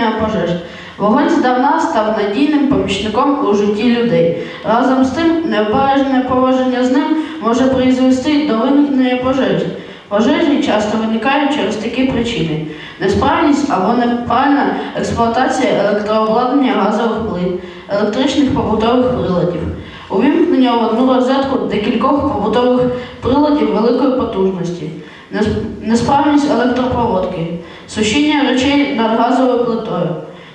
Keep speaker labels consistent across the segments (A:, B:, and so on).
A: гасіння пожеж. Вогонь здавна став надійним помічником у житті людей. Разом з тим, необережне поводження з ним може призвести до виникнення пожежі. Пожежі часто виникають через такі причини: несправність або неправильна експлуатація електрообладнання газових плит, електричних побутових приладів, увімкнення в одну розетку декількох побутових приладів великої потужності, несправність електропроводки, сушіння речей над газовою плитою,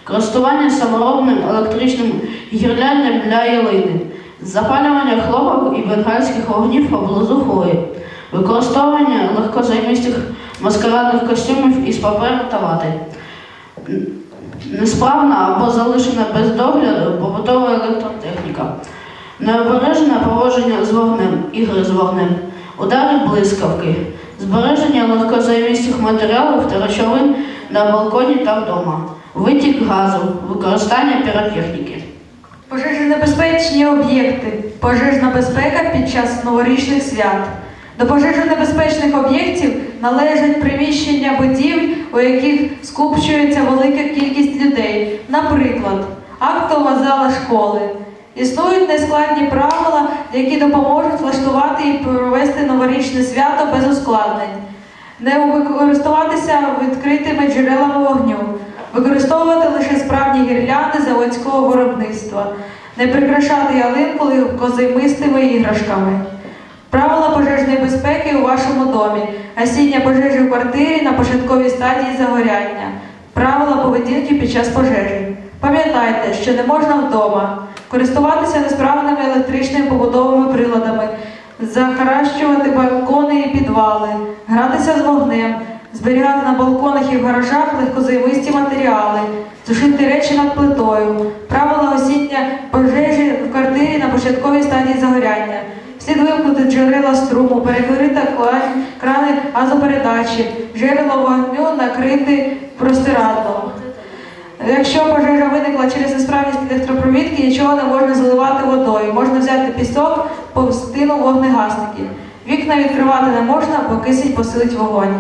A: користування саморобним електричним гірлянням для ялини, запалювання хлопок і бенгальських вогнів поблизу хвої, використовування легкозаймистих маскарадних костюмів із паперу та вати. Несправна або залишена без догляду побутова електротехніка, необережне поводження з вогнем, ігри з вогнем, удари блискавки, збереження легкозаймистих матеріалів та речовин на балконі та вдома, витік газу, використання піротехніки.
B: Пожежонебезпечні об'єкти, пожежна безпека під час новорічних свят. До пожежонебезпечних об'єктів належать приміщення будівель, у яких скупчується велика кількість людей, наприклад, актова зала школи. Існують нескладні правила, які допоможуть влаштувати і провести новорічне свято без ускладнень. Не користуватися відкритими джерелами вогню, використовувати лише справні гірлянди заводського виробництва, не прикрашати ялинку легкозаймистими іграшками. Правила пожежної безпеки у вашому домі, гасіння пожежі в квартирі на початковій стадії загоряння, правила поведінки під час пожежі. Пам'ятайте, що не можна вдома користуватися несправними електричними побудовими приладами, захаращувати балкони і підвали, гратися з вогнем, зберігати на балконах і в гаражах легкозаймисті матеріали, сушити речі над плитою, правила гасіння пожежі в квартирі на початковій стадії загоряння. Слід вимкнути джерела струму, перекрити крани газопередачі, джерело вогню накрити простирадлом. Якщо пожежа виникла через несправність електропровідки, нічого не можна заливати водою. Можна взяти пісок, повстину вогнегасників. Вікна відкривати не можна, бо кисень посилить вогонь.